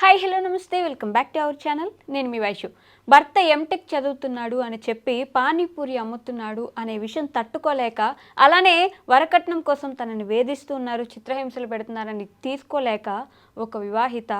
Hi hello నమస్తే welcome back to our channel. నేను మీ వైషు. భర్త ఎంటెక్ చదువుతున్నాడు అని చెప్పి పానీపూరి అమ్ముతున్నాడు అనే విషయం తట్టుకోలేక అలానే వరకట్నం కోసం తనని వేధిస్తూ ఉన్నారు చిత్రహింసలు పెడుతున్నారని తీసుకోలేక ఒక వివాహిత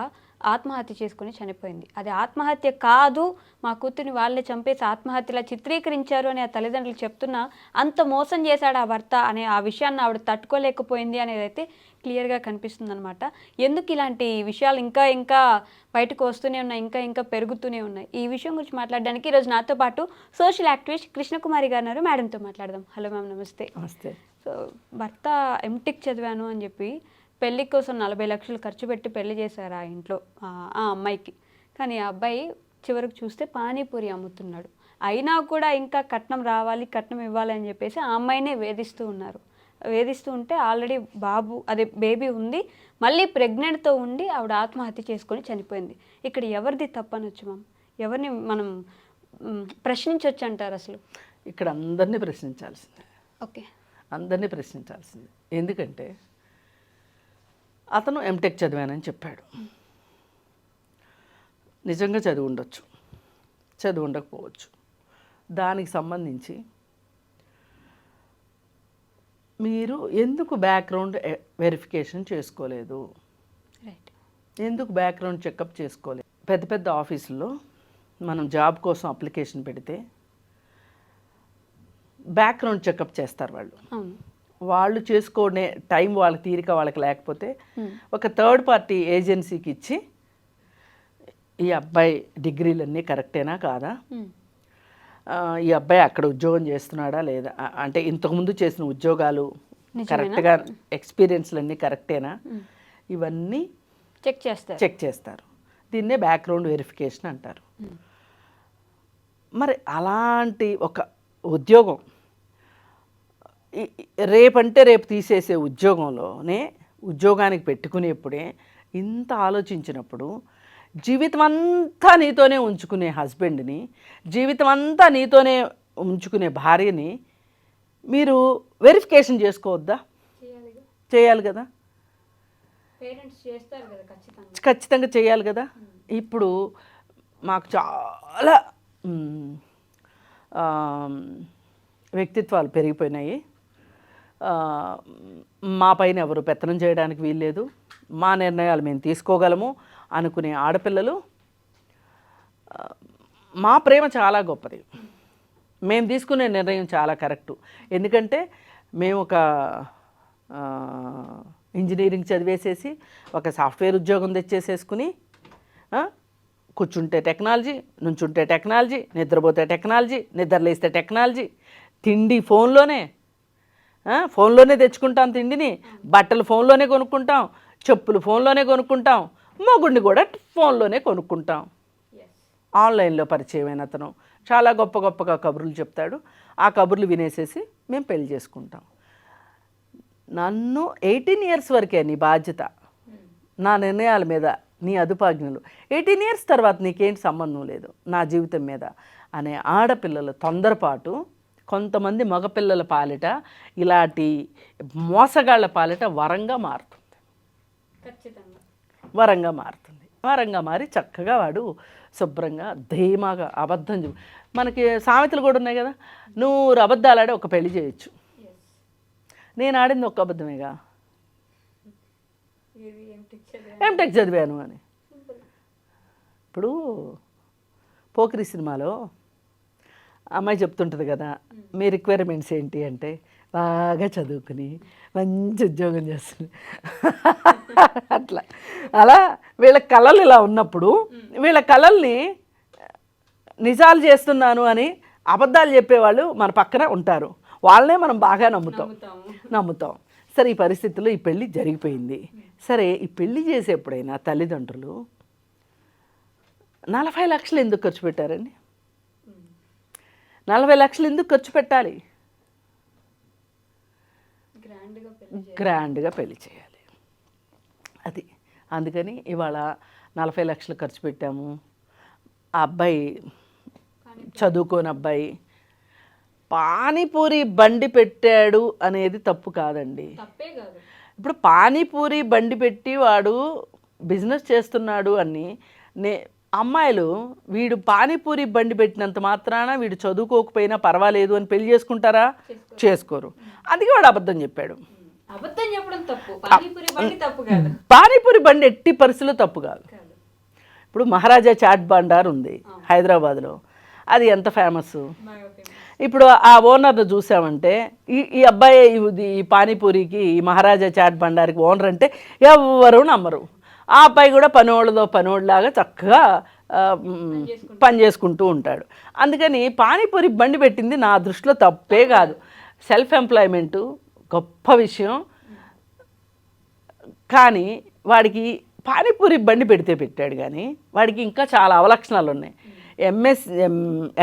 ఆత్మహత్య చేసుకుని చనిపోయింది. అది ఆత్మహత్య కాదు మా కూతురిని వాళ్ళే చంపేసి ఆత్మహత్యలా చిత్రీకరించారు అని ఆ తల్లిదండ్రులు చెప్తున్నా అంత మోసం చేశాడు ఆ భర్త అనే ఆ విషయాన్ని ఆవిడ తట్టుకోలేకపోయింది అనేది అయితే క్లియర్గా కనిపిస్తుంది అనమాట ఎందుకు ఇలాంటి విషయాలు ఇంకా ఇంకా బయటకు వస్తూనే ఉన్నాయి ఇంకా ఇంకా పెరుగుతూనే ఉన్నాయి? ఈ విషయం గురించి మాట్లాడడానికి ఈరోజు నాతో పాటు సోషల్ యాక్టివిస్ట్ కృష్ణకుమారి గారు ఉన్నారు. మేడంతో మాట్లాడదాం. హలో మ్యామ్ నమస్తే. నమస్తే. సో భర్త ఎంటెక్ చదివాను అని చెప్పి పెళ్ళి కోసం నలభై లక్షలు ఖర్చు పెట్టి పెళ్ళి చేశారు ఆ ఇంట్లో ఆ అమ్మాయికి. కానీ ఆ అబ్బాయి చివరికి చూస్తే పానీపూరి అమ్ముతున్నాడు. అయినా కూడా ఇంకా కట్నం రావాలి కట్నం ఇవ్వాలి అని చెప్పేసి ఆ అమ్మాయినే వేధిస్తూ ఉన్నారు. వేధిస్తూ ఉంటే ఆల్రెడీ బాబు అదే బేబీ ఉంది మళ్ళీ ప్రెగ్నెంట్తో ఉండి ఆవిడ ఆత్మహత్య చేసుకొని చనిపోయింది. ఇక్కడ ఎవరిది తప్పనొచ్చు మ్యామ్? ఎవరిని మనం ప్రశ్నించవచ్చు అంటారు అసలు? ఇక్కడ అందరినీ ప్రశ్నించాల్సిందే. ఓకే. అందరినీ ప్రశ్నించాల్సిందే. ఎందుకంటే అతను ఎంటెక్ చదివానని చెప్పాడు. నిజంగా చదివి ఉండొచ్చు. చదివి ఉండకపోవచ్చు. దానికి సంబంధించి మీరు ఎందుకు బ్యాక్గ్రౌండ్ వెరిఫికేషన్ చేసుకోలేదు? రైట్ ఎందుకు బ్యాక్గ్రౌండ్ చెకప్ చేసుకోలేదు? పెద్ద పెద్ద ఆఫీసుల్లో మనం జాబ్ కోసం అప్లికేషన్ పెడితే బ్యాక్గ్రౌండ్ చెకప్ చేస్తారు వాళ్ళు. వాళ్ళు చేసుకునే టైం వాళ్ళకి తీరిక వాళ్ళకి లేకపోతే ఒక థర్డ్ పార్టీ ఏజెన్సీకి ఇచ్చి ఈ అబ్బాయి డిగ్రీలన్నీ కరెక్టేనా కాదా. ఆ, ఈ అబ్బాయి అక్కడ ఉద్యోగం చేస్తున్నాడా లేదా? అంటే ఇంతకుముందు చేసిన ఉద్యోగాలు కరెక్ట్గా ఎక్స్పీరియన్స్లన్నీ కరెక్టేనా? ఇవన్నీ చెక్ చేస్తారు. చెక్ చేస్తారు. దీన్నే బ్యాక్గ్రౌండ్ వెరిఫికేషన్ అంటారు. మరి అలాంటి ఒక ఉద్యోగం రేపంటే రేపు తీసేసే ఉద్యోగంలోనే ఉద్యోగానికి పెట్టుకునేప్పుడే ఇంత ఆలోచించినప్పుడు జీవితం అంతా నీతోనే ఉంచుకునే హస్బెండ్ని జీవితం అంతా నీతోనే ఉంచుకునే భార్యని మీరు వెరిఫికేషన్ చేసుకోవద్దా? చేయాలి కదా. ఖచ్చితంగా. చేయాలి కదా. ఇప్పుడు మాకు చాలా వ్యక్తిత్వాలు పెరిగిపోయినాయి. మా పైన ఎవరు పెత్తనం చేయడానికి వీల్లేదు. మా నిర్ణయాలు మేము తీసుకోగలము అనుకునే ఆడపిల్లలు మా ప్రేమ చాలా గొప్పది. మేము తీసుకునే నిర్ణయం చాలా కరెక్టు. ఎందుకంటే మేము ఒక ఇంజనీరింగ్ చదివేసేసి ఒక సాఫ్ట్వేర్ ఉద్యోగం తెచ్చేసేసుకుని కూర్చుంటే టెక్నాలజీ నుంచుంటే టెక్నాలజీ నిద్రపోతే టెక్నాలజీ నిద్రలేస్తే టెక్నాలజీ తిండి ఫోన్లోనే ఫోన్లోనే తెచ్చుకుంటాం తిండిని. బట్టలు ఫోన్లోనే కొనుక్కుంటాం. చెప్పులు ఫోన్లోనే కొనుక్కుంటాం. మొగుడిని కూడా ఫోన్లోనే కొనుక్కుంటాం. ఆన్లైన్లో పరిచయమైన అతను. చాలా గొప్ప గొప్పగా కబుర్లు చెప్తాడు. ఆ కబుర్లు వినేసేసి మేము పెళ్ళి చేసుకుంటాం. నన్ను ఎయిటీన్ ఇయర్స్ వరకే నీ బాధ్యత. నా నిర్ణయాల మీద నీ అదుపాజ్ఞలు. ఎయిటీన్ ఇయర్స్ తర్వాత నీకేంటి సంబంధం లేదు నా జీవితం మీద. అనే ఆడపిల్లల తొందరపాటు కొంతమంది మగపిల్లల పాలిట ఇలాంటి మోసగాళ్ళ పాలిట వరంగా మారుతుంది. ఖచ్చితంగా వరంగా మారుతుంది. వరంగా మారి చక్కగా వాడు శుభ్రంగా ధీమాగా అబద్ధం చెప్ మనకి సామెతలు కూడా ఉన్నాయి కదా? నువ్వు అబద్ధాలు ఆడి ఒక పెళ్ళి చేయొచ్చు. నేను ఆడింది ఒక అబద్ధమేగా? ఎంటెక్ చదివాను అని. ఇప్పుడు పోకిరి సినిమాలో అమ్మాయి చెప్తుంటుంది కదా మీ రిక్వైర్మెంట్స్ ఏంటి అంటే బాగా చదువుకుని మంచి ఉద్యోగం చేస్తుంది. అట్లా. అలా వీళ్ళ కళలు ఇలా ఉన్నప్పుడు వీళ్ళ కళల్ని నిజాలు చేస్తున్నాను అని అబద్ధాలు చెప్పేవాళ్ళు మన పక్కన ఉంటారు. వాళ్ళనే మనం బాగా నమ్ముతాం. నమ్ముతాం. సరే ఈ పరిస్థితుల్లో ఈ పెళ్ళి జరిగిపోయింది. సరే ఈ పెళ్ళి చేసేప్పుడైనా తల్లిదండ్రులు నలభై లక్షలు ఎందుకు ఖర్చు పెట్టారండి? నలభై లక్షలు ఎందుకు ఖర్చు పెట్టాలి? గ్రాండ్గా పెళ్ళి చేయాలి. అది. అందుకని ఇవాళ నలభై లక్షలు ఖర్చు పెట్టాము. ఆ అబ్బాయి చదువుకోని అబ్బాయి పానీపూరి బండి పెట్టాడు అనేది తప్పు కాదండి. ఇప్పుడు పానీపూరి బండి పెట్టి వాడు బిజినెస్ చేస్తున్నాడు అని నే అమ్మాయిలు వీడు పానీపూరి బండి పెట్టినంత మాత్రాన వీడు చదువుకోకపోయినా పర్వాలేదు అని పెళ్ళి చేసుకుంటారా? చేసుకోరు. అందుకే వాడు అబద్ధం చెప్పాడు. అబద్ధం చెప్పడం తప్పు. పానీపూరి బండి ఎట్టి పరిస్థితుల్లో తప్పు కాదు. ఇప్పుడు మహారాజా చాట్ బండార్ ఉంది హైదరాబాద్లో. అది ఎంత ఫేమస్? ఇప్పుడు ఆ ఓనర్ను చూసామంటే ఈ ఈ అబ్బాయి ఈ పానీపూరికి ఈ మహారాజా చాట్ బండారికి ఓనర్ అంటే ఎవ్వరూ నమ్మరు. ఆ అబ్బాయి కూడా పనివాళ్ళదో పనివాళ్ళలాగా చక్కగా పని చేసుకుంటూ ఉంటాడు. అందుకని పానీపూరి బండి పెట్టింది నా దృష్టిలో తప్పే కాదు. సెల్ఫ్ ఎంప్లాయ్మెంట్ గొప్ప విషయం. కానీ వాడికి పానీపూరి బండి పెడితే పెట్టాడు కానీ వాడికి ఇంకా చాలా అవలక్షణాలు ఉన్నాయి. ఎంఎస్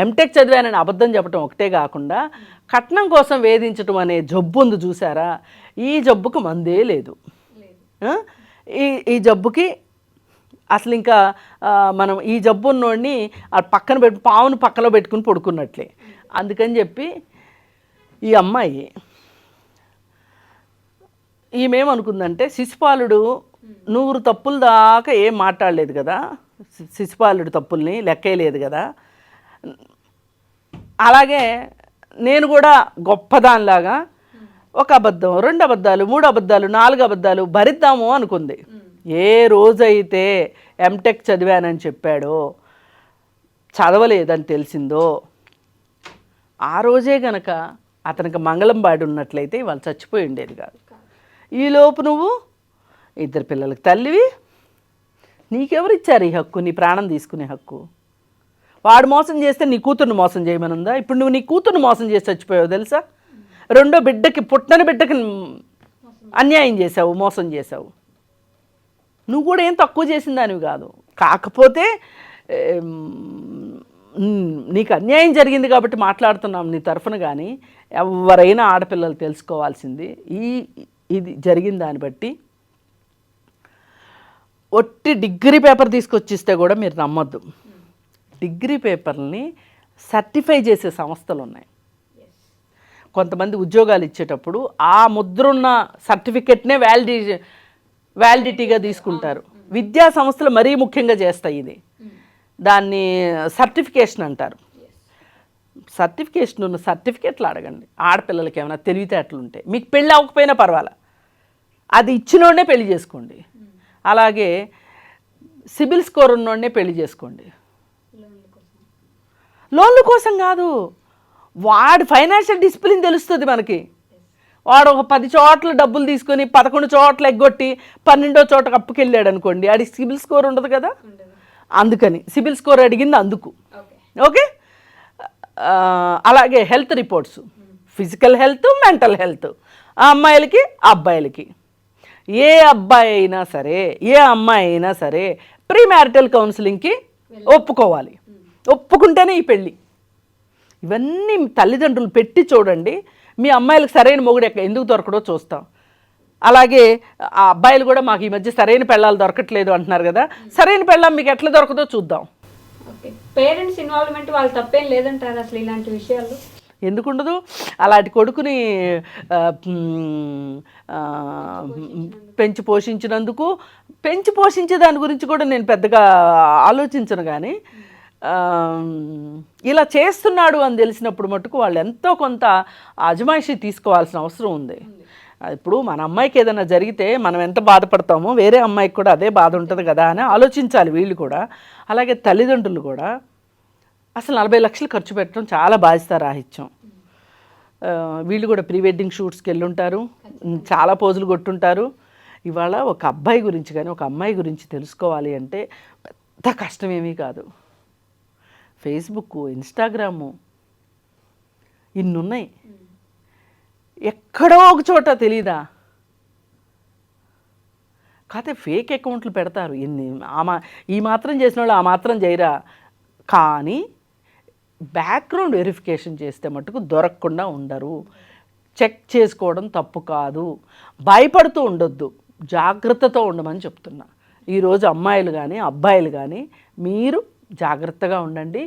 ఎంటెక్ చదివానని అబద్ధం చెప్పడం ఒకటే కాకుండా కట్నం కోసం వేధించడం అనే జబ్బు ఉంది చూసారా? ఈ జబ్బుకు మందే లేదు? ఈ ఈ జబ్బుకి అసలు ఇంకా మనం ఈ జబ్బు ఉన్నోడిని ఆ పక్కన పెట్టి పావును పక్కలో పెట్టుకుని పడుకున్నట్లే. అందుకని చెప్పి ఈ అమ్మాయి ఈమెమనుకుందంటే శిశుపాలుడు నూరు తప్పుల దాకా ఏం మాట్లాడలేదు కదా. శిశుపాలుడు తప్పుల్ని లెక్కేయలేదు కదా. అలాగే నేను కూడా గొప్పదానిలాగా ఒక అబద్ధం రెండు అబద్ధాలు మూడు అబద్ధాలు నాలుగు అబద్ధాలు భరిద్దాము అనుకుంది. ఏ రోజైతే ఎంటెక్ చదివానని చెప్పాడో చదవలేదని తెలిసిందో ఆ రోజే గనక అతనికి మంగళం బాడి ఉన్నట్లయితే ఇవాళ చచ్చిపోయి ఉండేది కాదు. ఈలోపు నువ్వు ఇద్దరు పిల్లలకి తల్లివి నీకెవరు ఇచ్చారు ఈ హక్కు నీ ప్రాణం తీసుకునే హక్కు? వాడు మోసం చేస్తే నీ కూతుర్ని మోసం చేయమనుందా? ఇప్పుడు నువ్వు నీ కూతుర్ని మోసం చేసి చచ్చిపోయావు తెలుసా? రెండో బిడ్డకి పుట్టని బిడ్డకి అన్యాయం చేసావు మోసం చేసావు నువ్వు కూడా ఏం తక్కువ చేసిన దానివి కాదు. కాకపోతే నీకు అన్యాయం జరిగింది కాబట్టి మాట్లాడుతున్నాం నీ తరఫున కానీ ఎవరైనా ఆడపిల్లలు తెలుసుకోవాల్సింది. ఈ ఇది జరిగిన దాన్ని బట్టి ఒట్టి డిగ్రీ పేపర్ తీసుకొచ్చిస్తే కూడా మీరు నమ్మొద్దు. డిగ్రీ పేపర్ని సర్టిఫై చేసే సంస్థలు ఉన్నాయి కొంతమంది ఉద్యోగాలు ఇచ్చేటప్పుడు ఆ ముద్రున్న సర్టిఫికెట్నే వ్యాలిడి వ్యాలిడిటీగా తీసుకుంటారు. విద్యా సంస్థలు మరీ ముఖ్యంగా చేస్తాయి ఇది. దాన్ని సర్టిఫికేషన్ అంటారు. సర్టిఫికేషన్ ఉన్న సర్టిఫికెట్లు అడగండి. ఆడపిల్లలకి ఏమైనా తెలివితేటలు ఉంటే మీకు పెళ్ళి అవ్వకపోయినా పర్వాలా. అది ఇచ్చినోడే పెళ్ళి చేసుకోండి. అలాగే సిబిల్ స్కోర్ ఉన్నోడనే పెళ్ళి చేసుకోండి. లోన్ల కోసం కాదు. వాడి ఫైనాన్షియల్ డిసిప్లిన్ తెలుస్తుంది మనకి. వాడు ఒక పది చోట్ల డబ్బులు తీసుకొని పదకొండు చోట్ల ఎగ్గొట్టి పన్నెండో చోటకు అప్పుకెళ్ళాడు అనుకోండి ఆడికి సిబిల్ స్కోర్ ఉండదు కదా? అందుకని సిబిల్ స్కోర్ అడిగింది అందుకు. ఓకే. అలాగే health reports. Physical health mental health. ఆ అమ్మాయిలకి ఆ అబ్బాయిలకి. ఏ అబ్బాయి అయినా సరే ఏ అమ్మాయి అయినా సరే ప్రీ మ్యారిటల్ కౌన్సిలింగ్కి ఒప్పుకోవాలి. ఒప్పుకుంటేనే ఈ పెళ్ళి. ఇవన్నీ తల్లిదండ్రులు పెట్టి చూడండి. మీ అమ్మాయిలకు సరైన మొగుడు ఎక్క ఎందుకు దొరకడో చూస్తాం. అలాగే ఆ అబ్బాయిలు కూడా మాకు ఈ మధ్య సరైన పెళ్ళాలు దొరకట్లేదు అంటున్నారు కదా. సరైన పెళ్ళాం మీకు ఎట్లా దొరకదో చూద్దాం. పేరెంట్స్ ఇన్వాల్వ్మెంట్ వాళ్ళు తప్పేం లేదంటారు అసలు ఇలాంటి విషయాలు? ఎందుకుండదు అలాంటి కొడుకుని పెంచి పోషించినందుకు పెంచి పోషించే దాని గురించి కూడా నేను పెద్దగా ఆలోచించను కానీ ఇలా చేస్తున్నాడు అని తెలిసినప్పుడు మటుకు వాళ్ళు ఎంతో కొంత అజమాయిషి తీసుకోవాల్సిన అవసరం ఉంది. ఇప్పుడు మన అమ్మాయికి ఏదైనా జరిగితే మనం ఎంత బాధపడతామో వేరే అమ్మాయికి కూడా అదే బాధ ఉంటుంది కదా అని ఆలోచించాలి వీళ్ళు కూడా. అలాగే తల్లిదండ్రులు కూడా. అసలు నలభై లక్షలు ఖర్చు పెట్టడం చాలా బాధ్యత రాహిత్యం. వీళ్ళు కూడా ప్రీ వెడ్డింగ్ షూట్స్కి వెళ్ళుంటారు. చాలా పోజులు కొట్టుంటారు. ఇవాళ ఒక అబ్బాయి గురించి కానీ ఒక అమ్మాయి గురించి తెలుసుకోవాలి అంటే పెద్ద కష్టమేమీ కాదు. ఫేస్బుక్ ఇన్స్టాగ్రాము ఇన్నున్నాయి. ఎక్కడో ఒక చోట తెలీదా? కాకపోతే ఫేక్ అకౌంట్లు పెడతారు. ఎన్ని ఆ మా ఈ మాత్రం చేసిన వాళ్ళు ఆ మాత్రం చేయరా? కానీ బ్యాక్గ్రౌండ్ వెరిఫికేషన్ చేస్తే మటుకు దొరకకుండా ఉండరు. చెక్ చేసుకోవడం తప్పు కాదు. భయపడుతూ ఉండొద్దు. జాగ్రత్తతో ఉండమని చెప్తున్నా. ఈరోజు అమ్మాయిలు కానీ అబ్బాయిలు కానీ మీరు జాగ్రత్తగా ఉండండి.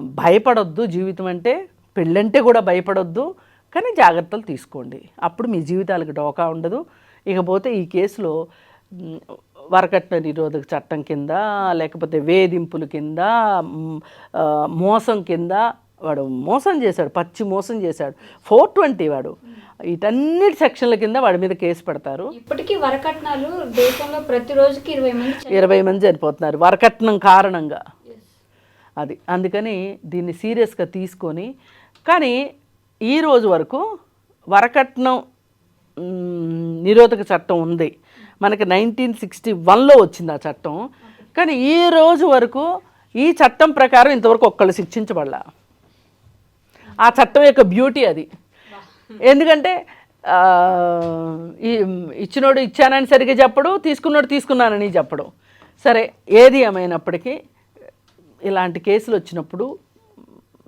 భయపడొద్దు జీవితం అంటే పెళ్ళంటే కూడా భయపడొద్దు కానీ జాగ్రత్తలు తీసుకోండి. అప్పుడు మీ జీవితాలకు డోకా ఉండదు. ఇకపోతే ఈ కేసులో వరకట్న నిరోధక చట్టం కింద లేకపోతే వేధింపుల కింద మోసం కింద వాడు మోసం చేశాడు పచ్చి మోసం చేశాడు. ఫోర్ ట్వంటీ వాడు. వీటన్నిటి సెక్షన్ల కింద వాడి మీద కేసు పెడతారు. ఇప్పటికీ వరకట్నాలు దేశంలో ప్రతి రోజుకి ఇరవై మంది. ఇరవై మంది చనిపోతున్నారు వరకట్నం కారణంగా. అది. అందుకని దీన్ని సీరియస్గా తీసుకొని కానీ ఈ రోజు వరకు వరకట్నం నిరోధక చట్టం ఉంది. మనకి నైన్టీన్ సిక్స్టీ వన్లో వచ్చింది ఆ చట్టం. కానీ ఈ రోజు వరకు ఈ చట్టం ప్రకారం ఇంతవరకు ఒక్కళ్ళు శిక్షించబడలా. ఆ చట్టం యొక్క బ్యూటీ అది. ఎందుకంటే ఇచ్చినోడు ఇచ్చానని సరిగ్గా చెప్పడు తీసుకున్నోడు తీసుకున్నానని చెప్పడు. సరే ఏది ఏమైనప్పటికీ ఇలాంటి కేసులు వచ్చినప్పుడు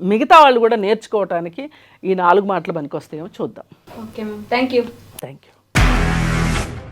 మిగతా వాళ్ళు కూడా నేర్చుకోవటానికి ఈ నాలుగు మాటలు పనికొస్తాయేమో చూద్దాం. Okay ma'am. Thank you thank you